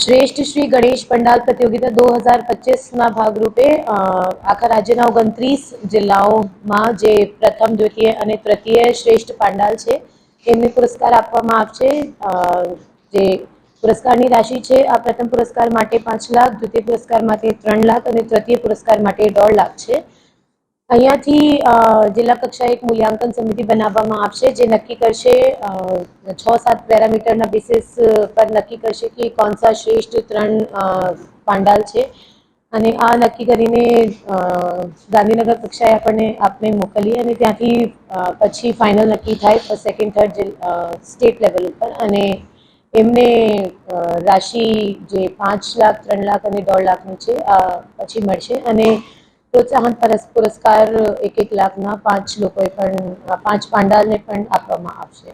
શ્રેષ્ઠ શ્રી ગણેશ પંડાલ પ્રતિયોગિતા દો હજાર પચીસના ભાગરૂપે આખા રાજ્યના ઓગણત્રીસ જિલ્લાઓમાં જે પ્રથમ, દ્વિતીય અને તૃતીય શ્રેષ્ઠ પાંડાલ છે એમને પુરસ્કાર આપવામાં આવશે. જે પુરસ્કારની રાશિ છે, આ પ્રથમ પુરસ્કાર માટે પાંચ લાખ, દ્વિતીય પુરસ્કાર માટે ત્રણ લાખ અને તૃતીય પુરસ્કાર માટે દોઢ લાખ છે. અહીંયાથી જિલ્લા કક્ષાએ એક મૂલ્યાંકન સમિતિ બનાવવામાં આવશે જે નક્કી કરશે છ સાત પેરામીટરના બેસિસ પર નક્કી કરશે કે કોણ સા શ્રેષ્ઠ ત્રણ પાંડાલ છે. અને આ નક્કી કરીને ગાંધીનગર કક્ષાએ આપણને આપને મોકલીએ અને ત્યાંથી પછી ફાઇનલ નક્કી થાય સેકન્ડ થર્ડ સ્ટેટ લેવલ ઉપર. અને એમને રાશિ જે પાંચ લાખ, ત્રણ લાખ અને દોઢ લાખની છે પછી મળશે. અને પ્રોત્સાહન પરસ પુરસ્કાર એક એક લાખના પાંચ લોકોએ પણ પાંચ પાંડાને પણ આપવામાં આવશે.